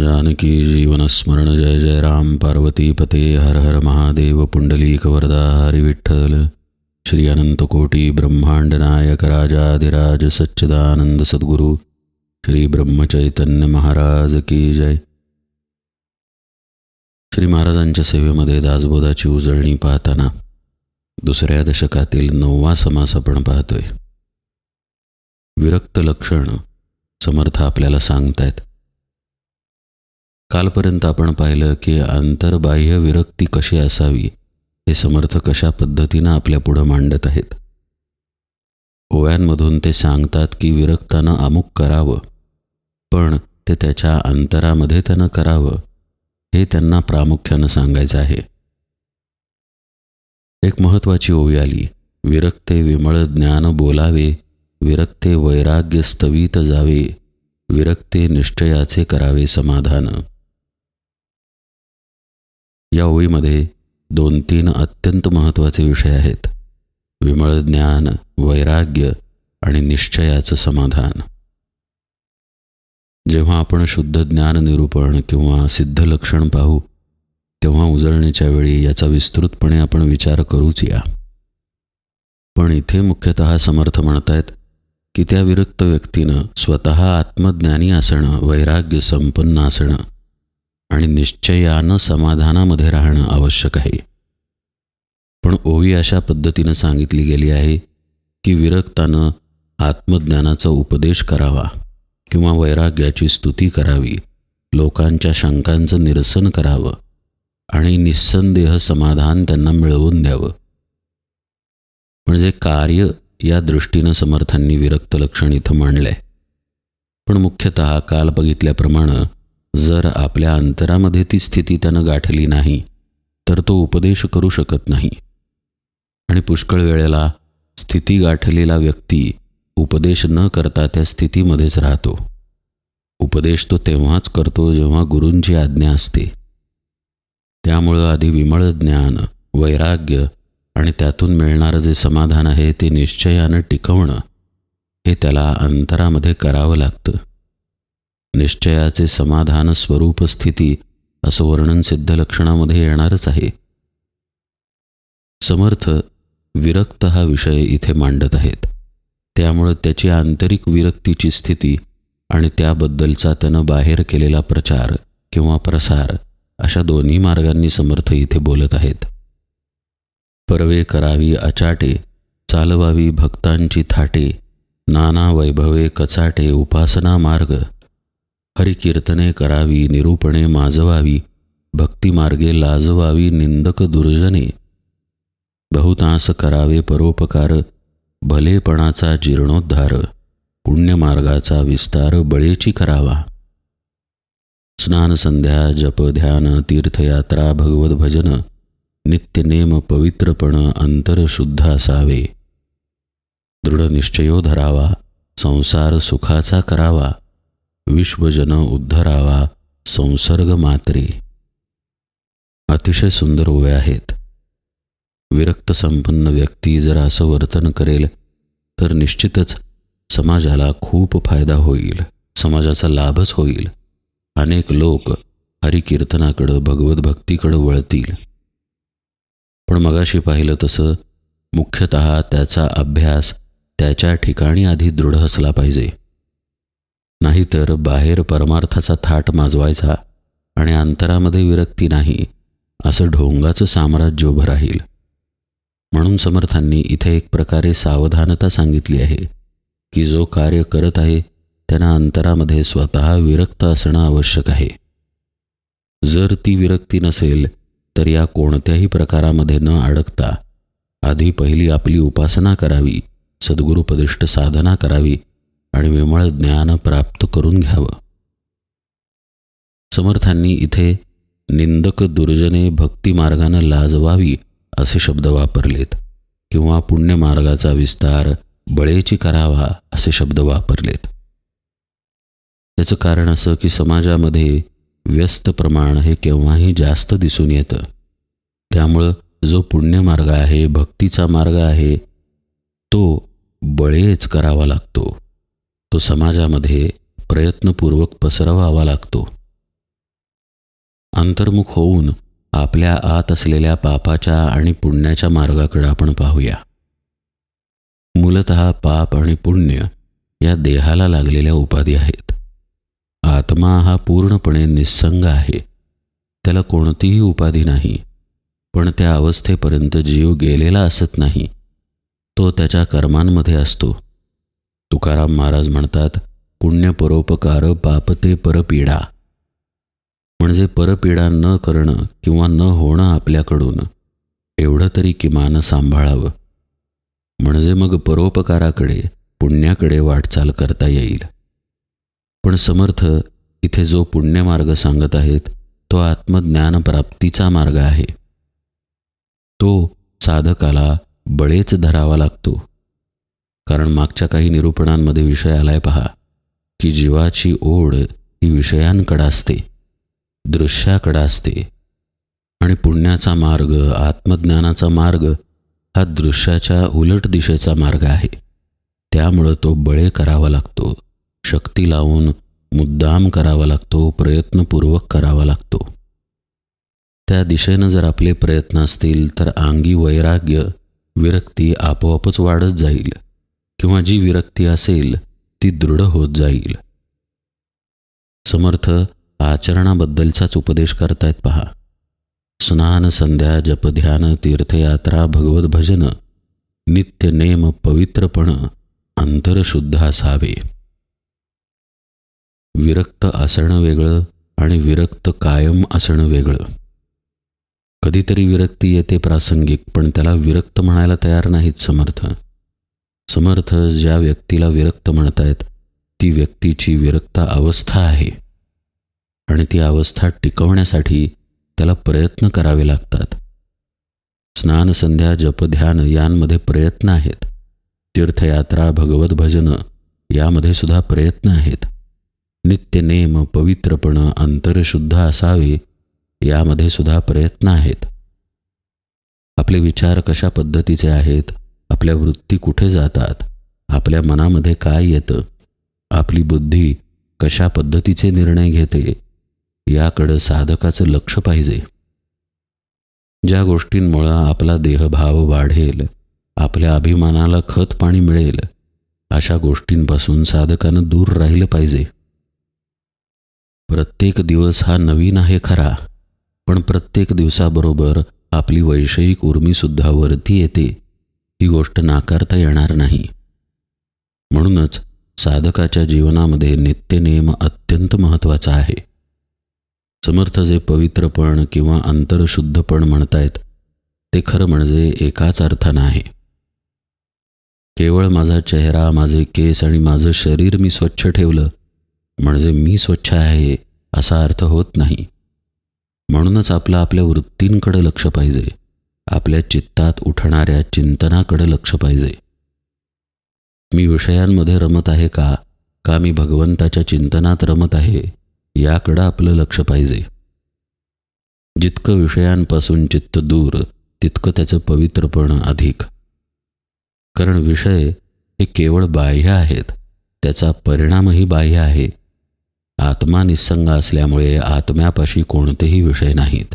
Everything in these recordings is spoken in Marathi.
जानकी जीवनस्मरण जय जय राम पार्वती पते हर हर महादेव पुंडलीक वरदा हरी विठ्ठल। श्री अनंतकोटी ब्रह्मांड नायक राजाधिराज सच्चिदानंद सद्गुरु श्री ब्रह्मचैतन्य महाराज की जय। श्री महाराजांच्या सेवेमध्ये दासबोधाची उजळणी पाहताना दुसऱ्या दशकातील नववा समास आपण पाहतोय. विरक्त लक्षण समर्थ आपल्याला सांगतायत. कालपर्यंत आपण पाहिलं की आंतरबाह्य विरक्ती कशी असावी हे समर्थ कशा पद्धतीनं आपल्या पुढं मांडत आहेत. ओव्यांमधून ते सांगतात की विरक्तानं अमुक करावं पण ते त्याच्या अंतरामध्ये त्यानं करावं हे त्यांना प्रामुख्यानं सांगायचं आहे. एक महत्त्वाची ओवी आली विरक्ते विमळ ज्ञान बोलावे विरक्ते वैराग्य स्तवित जावे विरक्ते निश्चयाचे करावे समाधान. या ओळीमध्ये दोन तीन अत्यंत महत्त्वाचे विषय आहेत. विमळ ज्ञान वैराग्य आणि निश्चयाचं समाधान. जेव्हा आपण शुद्ध ज्ञान निरूपण किंवा सिद्ध लक्षण पाहू तेव्हा उजळणीच्या वेळी याचा विस्तृतपणे आपण विचार करूच या. पण इथे मुख्यतः समर्थ म्हणतायत की त्या विरक्त व्यक्तीनं स्वतः आत्मज्ञानी असणं वैराग्य संपन्न असणं आणि निश्चयानं समाधानामध्ये राहणं आवश्यक आहे. पण ओवी अशा पद्धतीनं सांगितली गेली आहे की विरक्तानं आत्मज्ञानाचा उपदेश करावा किंवा वैराग्याची स्तुती करावी लोकांच्या शंकांचं निरसन करावं आणि निस्संदेह समाधान त्यांना मिळवून द्यावं. म्हणजे कार्य या दृष्टीनं समर्थांनी विरक्त लक्षण इथं मांडलंय. पण मुख्यतः काल बघितल्याप्रमाणे जर आपल्या अंतरामध्ये ती स्थिती त्यानं गाठली नाही तर तो उपदेश करू शकत नाही. आणि पुष्कळ वेळेला स्थिती गाठलेला व्यक्ती उपदेश न करता त्या स्थितीमध्येच राहतो. उपदेश तो तेव्हाच करतो जेव्हा गुरूंची आज्ञा असते. त्यामुळं आधी विमळ ज्ञान वैराग्य आणि त्यातून मिळणारं जे समाधान आहे ते निश्चयानं टिकवणं हे त्याला अंतरामध्ये करावं लागतं. निश्चयाचे समाधान स्वरूप स्थिती असं वर्णन सिद्ध लक्षणामध्ये येणारच आहे. समर्थ विरक्त हा विषय इथे मांडत आहेत. त्यामुळं त्याची आंतरिक विरक्तीची स्थिती आणि त्याबद्दलचा त्यानं बाहेर केलेला प्रचार किंवा प्रसार अशा दोन्ही मार्गांनी समर्थ इथे बोलत आहेत. परवे करावी अचाटे चालवावी भक्तांची थाटे नाना वैभवे कचाटे उपासना मार्ग हरिकीर्तने करावी निरूपणे माजवावी भक्तिमार्गे लाजवावी निंदक दुर्जने. बहुतांस करावे परोपकार भलेपणाचा जीर्णोद्धार पुण्यमार्गाचा विस्तार बळेची करावा. स्नानसंध्या जप ध्यान तीर्थयात्रा भगवत भजन नित्यनेम पवित्रपण अंतर शुद्ध असावे दृढ निश्चयो धरावा संसार सुखाचा करावा. विश्वजन उद्धरावा संसर्ग मात्रे अतिशय सुंदर ओव्या आहेत. विरक्त संपन्न व्यक्ती जर असं वर्तन करेल तर निश्चितच समाजाला खूप फायदा होईल समाजाचा लाभच होईल. अनेक लोक हरिकीर्तनाकडं भगवत भक्तीकडं वळतील. पण मगाशी पाहिलं तसं मुख्यतः त्याचा अभ्यास त्याच्या ठिकाणी आधी दृढ असला पाहिजे. नाहीतर बाहेर परमार्थाचा थाट माजवायचा आणि अंतरामध्ये विरक्ती नाही असं ढोंगाचं साम्राज्य उभं राहील. म्हणून समर्थांनी इथे एक प्रकारे सावधानता सांगितली आहे की जो कार्य करत आहे त्यांना अंतरामध्ये स्वतः विरक्त असणं आवश्यक आहे. जर ती विरक्ती नसेल तर या कोणत्याही प्रकारामध्ये न अडकता आधी पहिली आपली उपासना करावी सद्गुरुपदिष्ट साधना करावी आणि विमळ ज्ञान प्राप्त करून घ्यावं. समर्थांनी इथे निंदक दुर्जने भक्तिमार्गानं लाजवावी असे शब्द वापरलेत किंवा पुण्यमार्गाचा विस्तार बळेची करावा असे शब्द वापरलेत. याचं कारण असं की समाजामध्ये व्यस्त प्रमाण हे केव्हाही जास्त दिसून येतं. त्यामुळं जो पुण्यमार्ग आहे भक्तीचा मार्ग आहे तो बळेच करावा लागतो. तो समाजामध्ये प्रयत्नपूर्वक पसरवावा लागतो. अंतर्मुख होऊन आपल्या आत असलेल्या पापाच्या आणि पुण्याच्या मार्गाकडे आपण पाहूया. मूलत पाप आणि पुण्य या देहाला लागलेल्या उपाधी आहेत. आत्मा हा पूर्णपणे निस्संग आहे. त्याला कोणतीही उपाधी नाही पण त्या अवस्थेपर्यंत जीव गेलेला असत नाही. तो त्याच्या कर्मांमध्ये असतो. तुकाराम महाराज म्हणतात पुण्य परोपकार पापते परपीडा. म्हणजे परपीडा न करणं किंवा न होणं आपल्याकडून एवढं तरी किमान सांभाळावं. म्हणजे मग परोपकाराकडे पुण्याकडे वाटचाल करता येईल. पण समर्थ इथे जो पुण्यमार्ग सांगत आहेत तो आत्मज्ञानप्राप्तीचा मार्ग आहे. तो साधकाला बळेच धरावा लागतो. कारण मागच्या काही निरूपणांमध्ये विषय आलाय पहा की जीवाची ओढ ही विषयांकडं असते दृश्याकडं असते. आणि पुण्याचा मार्ग आत्मज्ञानाचा मार्ग हा दृश्याच्या उलट दिशेचा मार्ग आहे. त्यामुळं तो बळे करावा लागतो शक्ती लावून मुद्दाम करावा लागतो प्रयत्नपूर्वक करावा लागतो. त्या दिशेनं जर आपले प्रयत्न असतील तर अंगी वैराग्य विरक्ती आपोआपच वाढत जाईल. किंवा जी विरक्ती असेल ती दृढ होत जाईल. समर्थ आचरणाबद्दलचाच उपदेश करतायत पहा. स्नान संध्या जपध्यान तीर्थयात्रा भगवत भजन नित्य नेम पवित्रपण अंतरशुद्ध असावे. विरक्त असणं वेगळं आणि विरक्त कायम असणं वेगळं. कधीतरी विरक्ती येते प्रासंगिक पण त्याला विरक्त म्हणायला तयार नाहीत समर्थ. समर्थ ज्या व्यक्तीला विरक्त म्हणतायत ती व्यक्तीची विरक्त अवस्था आहे. आणि ती अवस्था टिकवण्यासाठी त्याला प्रयत्न करावे लागतात. स्नान संध्या जपध्यान यांमध्ये प्रयत्न आहेत. तीर्थयात्रा भगवत भजन यामध्ये सुद्धा प्रयत्न आहेत. नित्य नेम पवित्रपण अंतरशुद्ध असावे यामध्ये सुद्धा प्रयत्न आहेत. आपले विचार कशा पद्धतीचे आहेत? आपल्या वृत्ती कुठे जातात? आपल्या मनामध्ये काय येतं? आपली बुद्धी कशा पद्धतीचे निर्णय घेते? याकडं साधकाचं लक्ष पाहिजे. ज्या गोष्टींमुळं आपला देहभाव वाढेल आपल्या अभिमानाला खत पाणी मिळेल अशा गोष्टींपासून साधकानं दूर राहिलं पाहिजे. प्रत्येक दिवस हा नवीन आहे खरा पण प्रत्येक दिवसाबरोबर आपली वैषयिक उर्मीसुद्धा वरती येते. ही गोष्ट नाकारता येणार नाही. म्हणूनच साधकाच्या जीवनामध्ये नित्यनेम अत्यंत महत्त्वाचा आहे. समर्थ जे पवित्रपण किंवा अंतरशुद्धपण म्हणतायत ते खरं म्हणजे एकाच अर्थानं आहे. केवळ माझा चेहरा माझे केस आणि माझं शरीर मी स्वच्छ ठेवलं म्हणजे मी स्वच्छ आहे असा अर्थ होत नाही. म्हणूनच आपलं आपल्या वृत्तींकडे लक्ष पाहिजे. आपल्या चित्तात उठणाऱ्या चिंतनाकडे लक्ष पाहिजे. मी विषयांमध्ये रमत आहे का? का मी भगवंताच्या चिंतनात रमत आहे? याकडं आपलं लक्ष पाहिजे. जितकं विषयांपासून चित्त दूर तितकं त्याचं पवित्रपण अधिक. कारण विषय हे केवळ बाह्य आहेत. त्याचा परिणामही बाह्य आहे. आत्मा निसंग असल्यामुळे आत्म्यापाशी कोणतेही विषय नाहीत.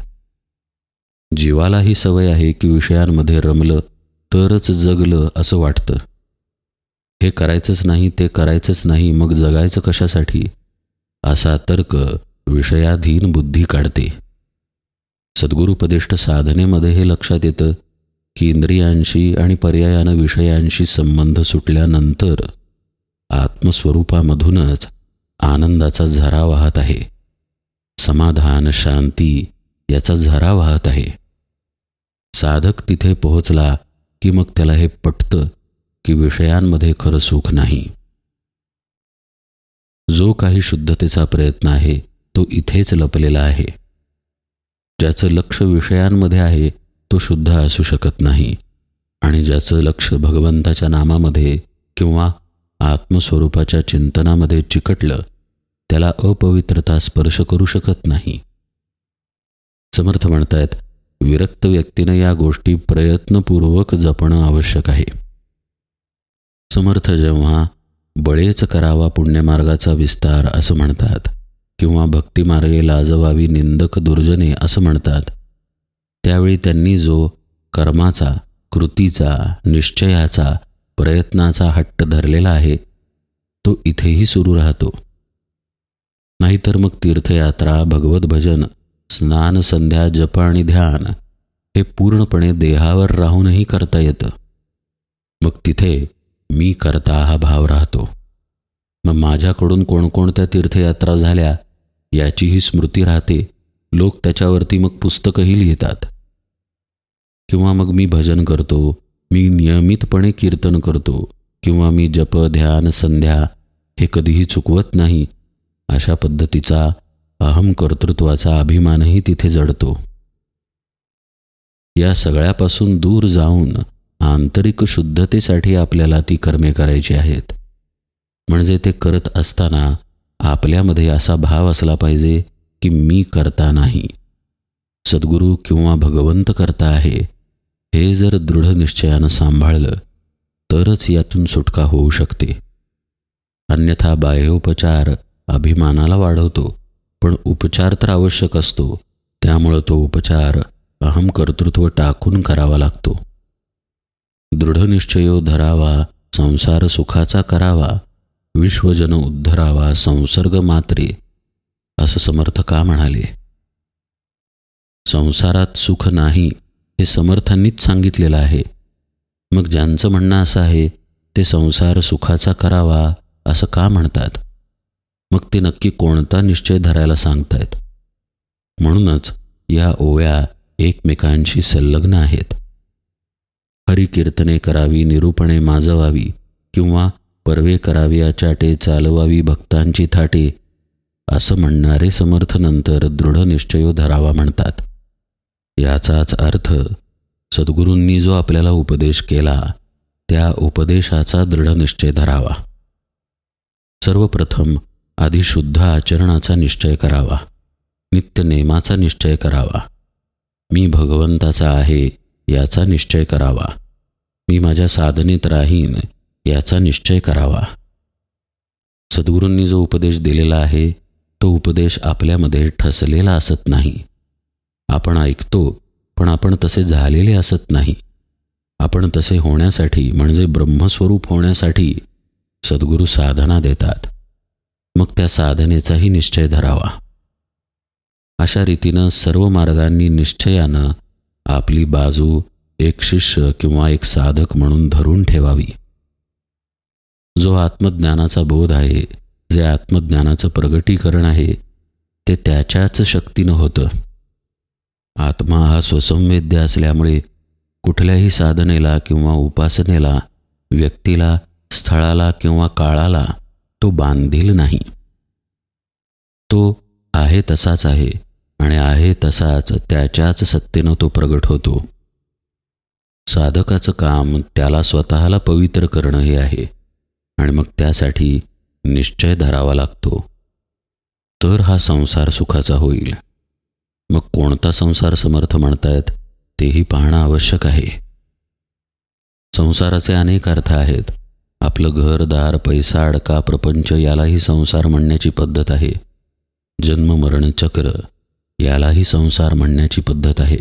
जीवालाही सवय आहे की विषयांमध्ये रमलं तरच जगलं असं वाटतं. हे करायचंच नाही ते करायचंच नाही मग जगायचं कशासाठी? असा तर्क विषयाधीन बुद्धी काढते. सद्गुरुपदिष्ट साधनेमध्ये हे लक्षात येतं की इंद्रियांशी आणि पर्यायानं विषयांशी संबंध सुटल्यानंतर आत्मस्वरूपामधूनच आनंदाचा झरा वाहत आहे. समाधान शांती याचा झरा वाहत आहे. साधक तिथे पोहोचला की मग त्याला हे पटतं की विषयांमध्ये खरं सुख नाही. जो काही शुद्धतेचा प्रयत्न आहे तो इथेच लपलेला आहे. ज्याचं लक्ष विषयांमध्ये आहे तो शुद्ध असू शकत नाही. आणि ज्याचं लक्ष भगवंताच्या नामामध्ये किंवा आत्मस्वरूपाच्या चिंतनामध्ये चिकटलं त्याला अपवित्रता स्पर्श करू शकत नाही. समर्थ म्हणतायत विरक्त व्यक्तीनं या गोष्टी प्रयत्नपूर्वक जपणं आवश्यक आहे. समर्थ जेव्हा बळेच करावा पुण्यमार्गाचा विस्तार असं म्हणतात किंवा भक्तिमार्गे लाजवावी निंदक दुर्जने असं म्हणतात त्यावेळी त्यांनी जो कर्माचा कृतीचा निश्चयाचा प्रयत्नाचा हट्ट धरलेला आहे तो इथेही सुरू राहतो. नाहीतर मग तीर्थयात्रा भगवत भजन स्नान संध्या जप आणि ध्यान हे पूर्णपणे देहावर राहूनही करता येतं. मग तिथे मी करता हा भाव राहतो. मग माझ्याकडून कोणकोणत्या तीर्थयात्रा झाल्या याचीही स्मृती राहते. लोक त्याच्यावरती मग पुस्तकंही लिहितात. किंवा मग मी भजन करतो मी नियमितपणे कीर्तन करतो किंवा मी जप ध्यान संध्या हे कधीही चुकवत नाही अशा पद्धतीचा अहम कर्तृत्वाचा अभिमानही तिथे जडतो. या सगळ्यापासून दूर जाऊन आंतरिक शुद्धतेसाठी आपल्याला ती कर्मे करायची आहेत. म्हणजे ते करत असताना आपल्यामध्ये असा भाव असला पाहिजे की मी करता नाही. सद्गुरू किंवा भगवंत करता आहे हे जर दृढ निश्चयानं सांभाळलं तरच यातून सुटका होऊ शकते. अन्यथा बाह्योपचार अभिमानाला वाढवतो. पण उपचार तर आवश्यक असतो. त्यामुळं तो उपचार अहम कर्तृत्व टाकून करावा लागतो. दृढनिश्चयो धरावा संसार सुखाचा करावा विश्वजन उद्धरावा संसर्ग मात्रे असं समर्थ का म्हणाले? संसारात सुख नाही हे समर्थांनीच सांगितलेलं आहे. मग ज्यांचं म्हणणं असं आहे ते संसार सुखाचा करावा असं का म्हणतात? मग ते नक्की कोणता निश्चय धरायला सांगतायत? म्हणूनच या ओव्या एकमेकांशी संलग्न आहेत. हरिकीर्तने करावी निरूपणे माजवावी किंवा परवे करावी चाटे चालवावी भक्तांची थाटे असं म्हणणारे समर्थ नंतर दृढ निश्चयो धरावा म्हणतात. याचाच अर्थ सद्गुरूंनी जो आपल्याला उपदेश केला त्या उपदेशाचा दृढ निश्चय धरावा. सर्वप्रथम आधी शुद्ध आचरणाचा निश्चय करावा. नित्यनेमाचा निश्चय करावा. मी भगवंताचा आहे याचा निश्चय करावा. मी माझ्या साधनेत राहीन याचा निश्चय करावा. सद्गुरूंनी जो उपदेश दिलेला आहे तो उपदेश आपल्यामध्ये ठसलेला असत नाही. आपण ऐकतो पण आपण तसे झालेले असत नाही. आपण तसे होण्यासाठी म्हणजे ब्रह्मस्वरूप होण्यासाठी सद्गुरू साधना देतात. मग त्या साधनेचाही निश्चय धरावा. अशा रीतीनं सर्व मार्गांनी निश्चयानं आपली बाजू एक शिष्य किंवा एक साधक म्हणून धरून ठेवावी. जो आत्मज्ञानाचा बोध आहे जे आत्मज्ञानाचं प्रगटीकरण आहे ते त्याच्याच शक्तीनं होतं. आत्मा हा स्वसंवेद्य असल्यामुळे कुठल्याही साधनेला किंवा उपासनेला व्यक्तीला स्थळाला किंवा काळाला तो बांधील नाही. तो आहे तसाच आहे आणि आहे तसाच त्याच्याच सत्तेनं तो प्रगट होतो. साधकाचं काम त्याला स्वतःला पवित्र करणं हे आहे आणि मग त्यासाठी निश्चय धरावा लागतो. तर हा संसार सुखाचा होईल. मग कोणता संसार समर्थ म्हणतायत तेही पाहणं आवश्यक आहे. संसाराचे अनेक अर्थ आहेत. आपलं घर दार पैसा अडका प्रपंच यालाही संसार म्हणण्याची पद्धत आहे. जन्म मरण चक्र यालाही संसार म्हणण्याची पद्धत आहे.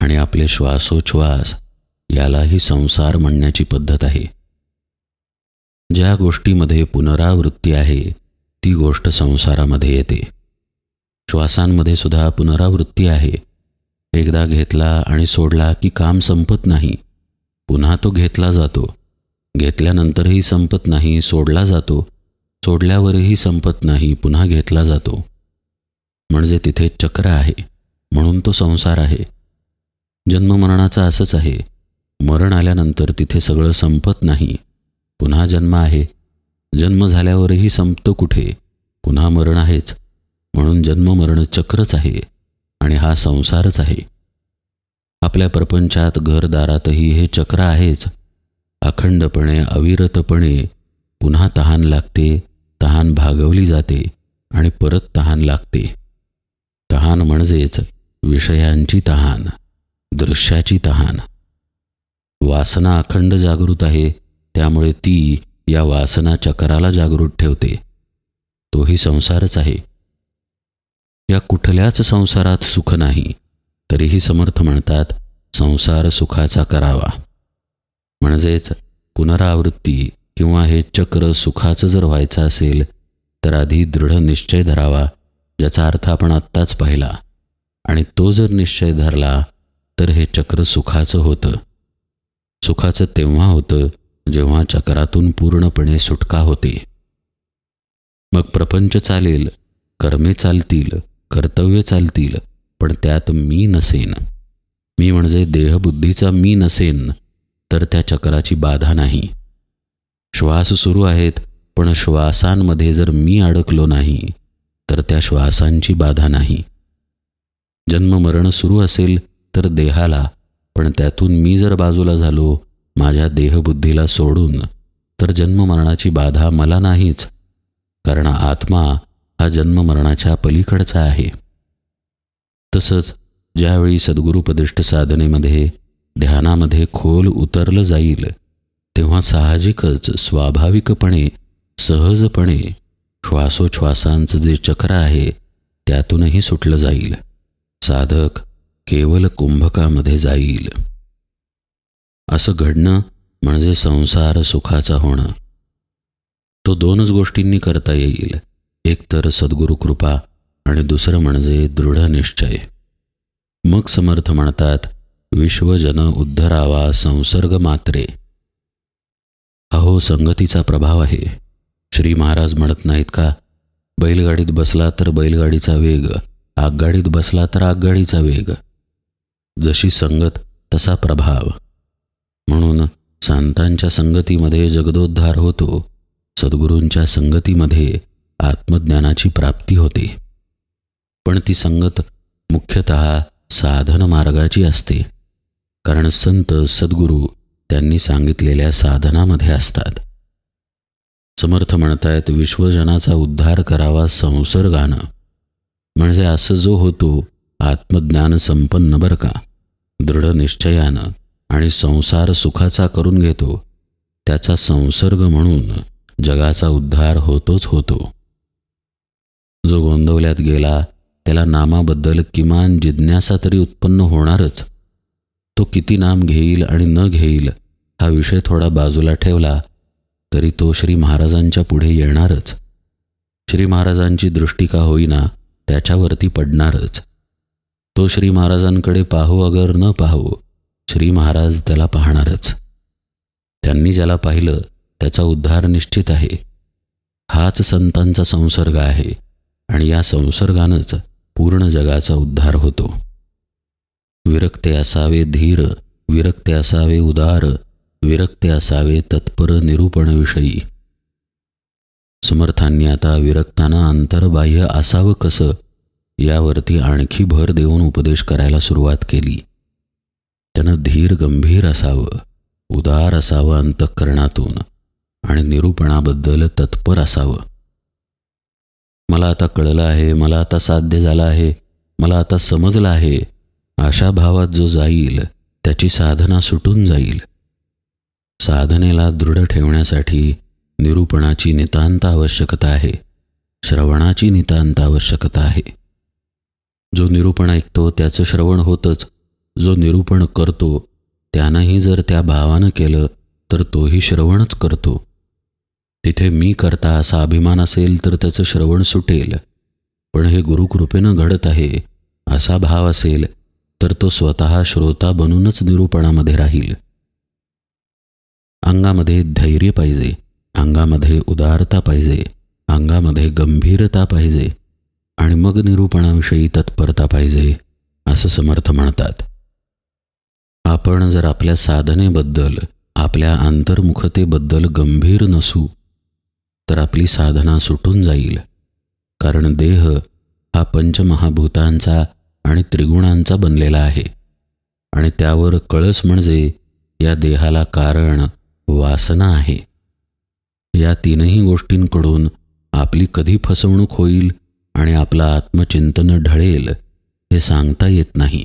आणि आपले श्वासोच्छ्वास यालाही संसार म्हणण्याची पद्धत आहे. ज्या गोष्टीमध्ये पुनरावृत्ती आहे ती गोष्ट संसारामध्ये येते. श्वासांमध्ये सुद्धा पुनरावृत्ती आहे. एकदा घेतला आणि सोडला की काम संपत नाही. पुन्हा तो घेतला जातो. घेतल्यानंतरही संपत नाही सोडला जातो. सोडल्यावरही संपत नाही पुन्हा घेतला जातो. म्हणजे तिथे चक्र आहे म्हणून तो संसार आहे. जन्ममरणाचा असंच आहे. मरण आल्यानंतर तिथे सगळं संपत नाही पुन्हा जन्म आहे. जन्म झाल्यावरही संपतो कुठे पुन्हा मरण आहेच. म्हणून जन्ममरण चक्रच आहे आणि हा संसारच आहे. आपल्या प्रपंचात घरदारातही हे चक्र आहेच. अखंडपणे अविरतपणे पुन्हा तहान लागते तहान भागवली जाते आणि परत तहान लागते. तहान म्हणजेच विषयांची तहान दृश्याची तहान. वासना अखंड जागृत आहे त्यामुळे ती या वासना चक्राला जागृत ठेवते. तोही संसारच आहे. या कुठल्याच संसारात सुख नाही तरीही समर्थ म्हणतात संसार सुखाचा करावा. म्हणजेच पुनरावृत्ती किंवा हे चक्र सुखाचं जर व्हायचं असेल तर आधी दृढ निश्चय धरावा ज्याचा अर्थ आपण आत्ताच पाहिला. आणि तो जर निश्चय धरला तर हे चक्र सुखाचं होतं. सुखाचं तेव्हा होतं जेव्हा चक्रातून पूर्णपणे सुटका होते. मग प्रपंच चालेल कर्मे चालतील कर्तव्य चालतील पण त्यात मी नसेन. मी म्हणजे देहबुद्धीचा मी नसेन. तर त्या चक्राची बाधा नाही. श्वास सुरू आहेत पण श्वासांमध्ये जर मी अडकलो नाही तर त्या श्वासांची बाधा नाही. जन्ममरण सुरू असेल तर देहाला पण त्यातून मी जर बाजूला झालो माझ्या देहबुद्धीला सोडून तर जन्ममरणाची बाधा मला नाहीच कारण आत्मा हा जन्ममरणाच्या पलीकडचा आहे. तसंच ज्यावेळी सद्गुरुपदिष्ट साधनेमध्ये ध्यानामध्ये खोल उतरलं जाईल तेव्हा साहजिकच स्वाभाविकपणे सहजपणे श्वासोच्छ्वासांचं जे चक्र आहे त्यातूनही सुटलं जाईल. साधक केवल कुंभकामध्ये जाईल. असं घडणं म्हणजे संसार सुखाचा होणं. तो दोनच गोष्टींनी करता येईल एक तर सद्गुरु कृपा आणि दुसरं म्हणजे दृढ निश्चय. मग समर्थ म्हणतात विश्वजन उद्धरावा संसर्ग मात्रे. अहो संगतीचा प्रभाव आहे. श्री महाराज म्हणत नाहीत का? बैलगाडीत बसला तर बैलगाडीचा वेग आगगाडीत बसला तर आगगाडीचा वेग. जशी संगत तसा प्रभाव. म्हणून संतांच्या संगतीमध्ये जगदोद्धार होतो. सद्गुरूंच्या संगतीमध्ये आत्मज्ञानाची प्राप्ती होते. पण ती संगत मुख्यतः साधन मार्गाची असते. कारण संत सद्गुरू त्यांनी सांगितलेल्या साधनामध्ये असतात. समर्थ म्हणतायत विश्वजनाचा उद्धार करावा संसर्गानं. म्हणजे असं जो होतो आत्मज्ञान संपन्न बरं का? दृढ निश्चयानं आणि संसार सुखाचा करून घेतो. त्याचा संसर्ग म्हणून जगाचा उद्धार होतोच होतो. जो गोंदवल्यात गेला त्याला नामाबद्दल किमान जिज्ञासा तरी उत्पन्न होणारच. तो किती नाम घेईल आणि न घेईल हा विषय थोडा बाजूला ठेवला तरी तो श्री महाराजांच्या पुढे येणारच. श्री महाराजांची दृष्टी का होईना त्याच्यावरती पडणारच. तो श्री महाराजांकडे पाहू अगर न पाहू श्री महाराज त्याला पाहणारच. त्यांनी ज्याला पाहिलं त्याचा उद्धार निश्चित आहे. हाच संतांचा संसर्ग आहे आणि या संसर्गानंच पूर्ण जगाचा उद्धार होतो. विरक्ते असावे धीर विरक्ते असावे उदार विरक्ते असावे तत्पर निरूपणविषयी. समर्थांनी आता विरक्ताना अंतर्बाह्य असावं कसं यावरती आणखी भर देऊन उपदेश करायला सुरुवात केली. त्यानं धीर गंभीर असावं उदार असावं अंतःकरणातून आणि निरूपणाबद्दल तत्पर असावं. मला आता कळलं आहे मला आता साध्य झालं आहे मला आता समजलं आहे अशा भावात जो जाईल त्याची साधना सुटून जाईल. साधनेला दृढ ठेवण्यासाठी निरूपणाची नितांत आवश्यकता आहे श्रवणाची नितांत आवश्यकता आहे. जो निरूपण ऐकतो त्याचं श्रवण होतंच. जो निरूपण करतो त्यानंही जर त्या भावानं केलं तर तोही श्रवणच करतो. तिथे मी करता असा अभिमान असेल तर त्याचं श्रवण सुटेल. पण हे गुरुकृपेनं घडत आहे असा भाव असेल तर तो स्वतः श्रोता बनूनच निरूपणामध्ये राहील. अंगामध्ये धैर्य पाहिजे अंगामध्ये उदारता पाहिजे अंगामध्ये गंभीरता पाहिजे आणि मग निरूपणाविषयी तत्परता पाहिजे असं समर्थ म्हणतात. आपण जर आपल्या साधनेबद्दल आपल्या अंतर्मुखतेबद्दल गंभीर नसू तर आपली साधना सुटून जाईल. कारण देह हा पंचमहाभूतांचा आणि त्रिगुणांचा बनलेला आहे. आणि त्यावर कळस म्हणजे या देहाला कारण वासना आहे. या तीनही गोष्टींकडून आपली कधी फसवणूक होईल आणि आपला आत्मचिंतन ढळेल हे सांगता येत नाही.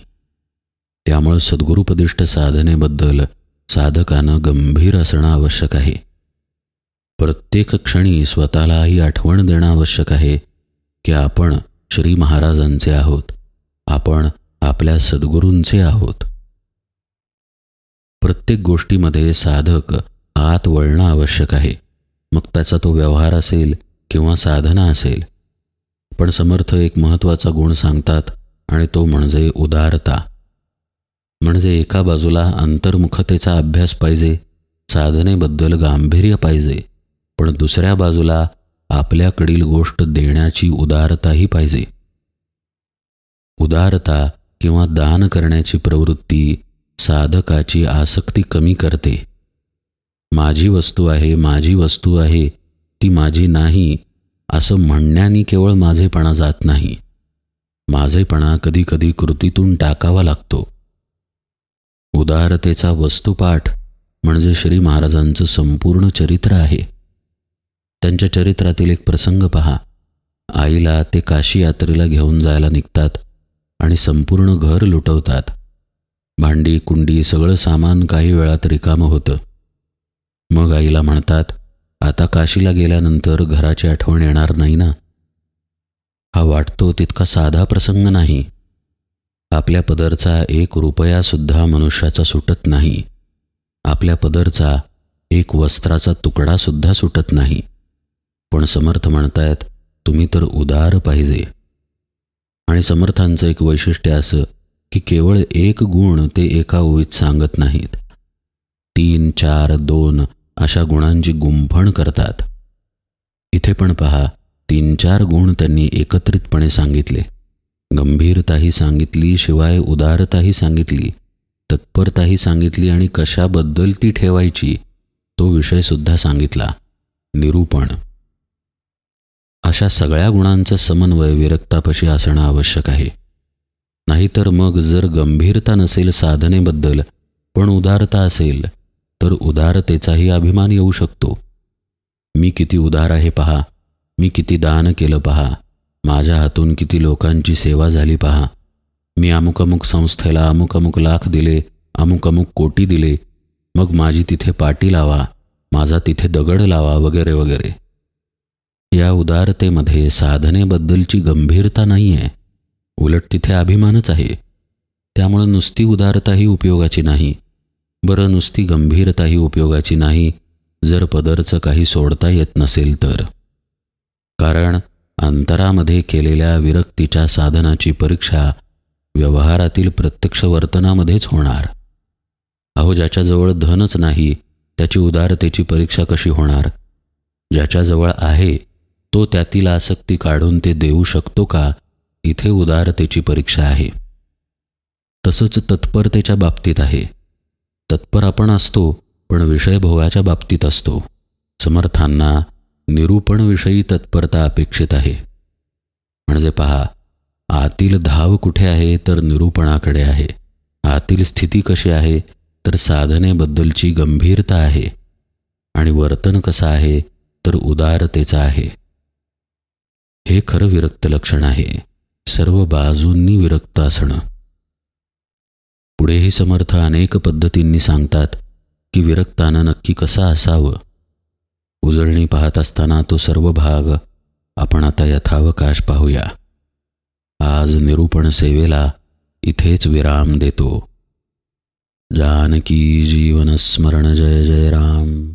त्यामुळं सद्गुरुपदिष्ट साधनेबद्दल साधकानं गंभीर असणं आवश्यक आहे. प्रत्येक क्षणी स्वतःला ही आठवण देणं आवश्यक आहे की आपण श्री महाराजांचे आहोत. आपण आपल्या सद्गुरूंचे आहोत. प्रत्येक गोष्टीमध्ये साधक आत वळणं आवश्यक आहे. मग त्याचा तो व्यवहार असेल किंवा साधना असेल. पण समर्थ एक महत्त्वाचा गुण सांगतात आणि तो म्हणजे उदारता. म्हणजे एका बाजूला अंतर्मुखतेचा अभ्यास पाहिजे साधनेबद्दल गांभीर्य पाहिजे पण दुसऱ्या बाजूला आपल्याकडील गोष्ट देण्याची उदारताही पाहिजे. उदारता किंवा दान करण्याची प्रवृत्ती साधकाची आसक्ती कमी करते. माझी वस्तू आहे माझी वस्तू आहे ती माझी नाही असं म्हणण्याने केवळ माझेपणा जात नाही. माझेपणा कधीकधी कृतीतून टाकावा लागतो. उदारतेचा वस्तुपाठ म्हणजे श्री महाराजांचं संपूर्ण चरित्र आहे. त्यांच्या चरित्रातील एक प्रसंग पहा. आईला ते काशी यात्रेला घेऊन जायला निघतात. आणि संपूर्ण घर लुटवतात. भांडी कुंडी सगळं सामान काही वेळात रिकामं होतं. मग आईला म्हणतात आता काशीला गेल्यानंतर घराची आठवण येणार नाही ना? हा वाटतो तितका साधा प्रसंग नाही. आपल्या पदरचा एक रुपयासुद्धा मनुष्याचा सुटत नाही. आपल्या पदरचा एक वस्त्राचा तुकडासुद्धा सुटत नाही. पण समर्थ म्हणतायत तुम्ही तर उदार पाहिजे. आणि समर्थांचं एक वैशिष्ट्य असं की केवळ एक गुण ते एका ओळीत सांगत नाहीत. तीन चार दोन अशा गुणांची गुंफण करतात. इथे पण पहा तीन चार गुण त्यांनी एकत्रितपणे सांगितले. गंभीरताही सांगितली शिवाय उदारताही सांगितली तत्परताही सांगितली आणि कशाबद्दल ती ठेवायची तो विषयसुद्धा सांगितला. निरूपण अशा सगळ्या गुणांचा समन्वय विरक्तापशी असणं आवश्यक आहे. नाहीतर मग जर गंभीरता नसेल साधनेबद्दल पण उदारता असेल तर उदारतेचाही अभिमान येऊ शकतो. मी किती उदार आहे पहा मी किती दान केलं पहा माझ्या हातून किती लोकांची सेवा झाली पहा. मी अमुक अमुक संस्थेला अमुक अमुक लाख दिले अमुक अमुक कोटी दिले मग माझी तिथे पाटी लावा माझा तिथे दगड लावा वगैरे वगैरे. या उदारतेमध्ये साधनेबद्दलची गंभीरता नाही आहे उलट तिथे अभिमानच आहे. त्यामुळं नुसती उदारताही उपयोगाची नाही. बरं नुसती गंभीरताही उपयोगाची नाही जर पदरचं काही सोडता येत नसेल तर. कारण अंतरामध्ये केलेल्या विरक्तीच्या साधनाची परीक्षा व्यवहारातील प्रत्यक्ष वर्तनामध्येच होणार. अहो ज्याच्याजवळ धनच नाही त्याची उदारतेची परीक्षा कशी होणार? ज्याच्याजवळ आहे तो त्यातील आसक्ती काढून ते देऊ शकतो का? इथे उदारतेची परीक्षा आहे. तसंच तत्परतेच्या बाबतीत आहे. तत्पर आपण असतो पण विषयभोगाच्या बाबतीत असतो. समर्थांना निरूपणविषयी तत्परता अपेक्षित आहे. म्हणजे पहा आतील धाव कुठे आहे तर निरूपणाकडे आहे. आतील स्थिती कशी आहे तर साधनेबद्दलची गंभीरता आहे. आणि वर्तन कसं आहे तर उदारतेचं आहे. हे खरं विरक्त लक्षण आहे. सर्व बाजूंनी विरक्त असणं. पुढेही समर्थ अनेक पद्धतींनी सांगतात की विरक्तानं नक्की कसा असावं. उजळणी पाहत असताना तो सर्व भाग आपण आता यथावकाश पाहूया. आज निरूपण सेवेला इथेच विराम देतो. जानकी जीवन स्मरण जय जय राम.